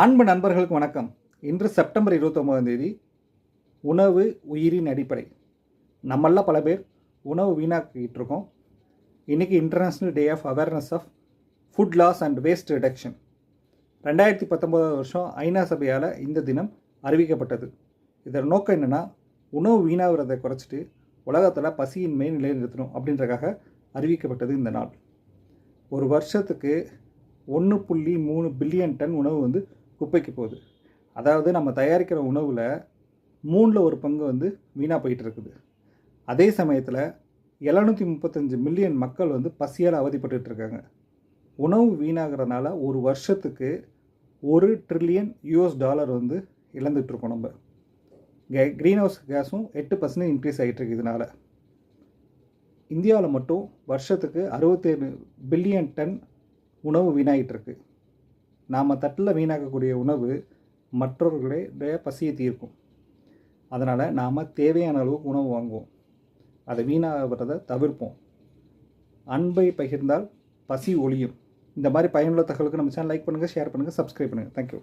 அன்பு நண்பர்களுக்கு வணக்கம். இன்று செப்டம்பர் இருபத்தொம்போதாம் தேதி உணவு உயிரின் அடிப்படை. நம்மள பல பேர் உணவு வீணாக்கிட்டு இருக்கோம் இன்றைக்கி international day of awareness of food loss and waste reduction ரெண்டாயிரத்தி பத்தொம்போதாவது வருஷம் ஐநா சபையால் இந்த தினம் அறிவிக்கப்பட்டது. இதன் நோக்கம் என்னென்னா உணவு வீணாகிறதை குறைச்சிட்டு உலகத்தில் பசியின்மை நிலைநிறுத்தணும் அப்படின்றக்காக அறிவிக்கப்பட்டது இந்த நாள். ஒரு வருஷத்துக்கு ஒன்று புள்ளி மூணு பில்லியன் டன் உணவு வந்து குப்பைக்கு போகுது. அதாவது நம்ம தயாரிக்கிற உணவில் மூணில் ஒரு பங்கு வந்து வீணாக போயிட்டு இருக்குது. அதே சமயத்தில் எழுநூற்றி முப்பத்தஞ்சு மில்லியன் மக்கள் வந்து பசியால் அவதிப்பட்டு இருக்காங்க. உணவு வீணாகிறதுனால ஒரு வருஷத்துக்கு ஒரு ட்ரில்லியன் யூஎஸ் டாலர் வந்து இழந்துட்டுருக்கோம் நம்ம. கே க்ரீன் ஹவுஸ் கேஸும் எட்டு பர்சன்ட் இன்க்ரீஸ் ஆகிட்டுருக்கு இதனால். இந்தியாவில் மட்டும் வருஷத்துக்கு அறுபத்தேழு பில்லியன் டன் உணவு வீணாகிட்டு இருக்குது நாம் தட்டில் வீணாக்கக்கூடிய உணவு மற்றவர்களுடைய பசியை தீர்க்கும். அதனால் நாம் தேவையான அளவுக்கு உணவு வாங்குவோம். அதை வீணாகிறதை தவிர்ப்போம். அன்பை பகிர்ந்தால் பசி ஒளியும் இந்த மாதிரி பயனுள்ள தகவலுக்கு நம்ம சேனல் லைக் பண்ணுங்கள் ஷேர் பண்ணுங்கள் சப்ஸ்கிரைப் பண்ணுங்கள் தேங்க்யூ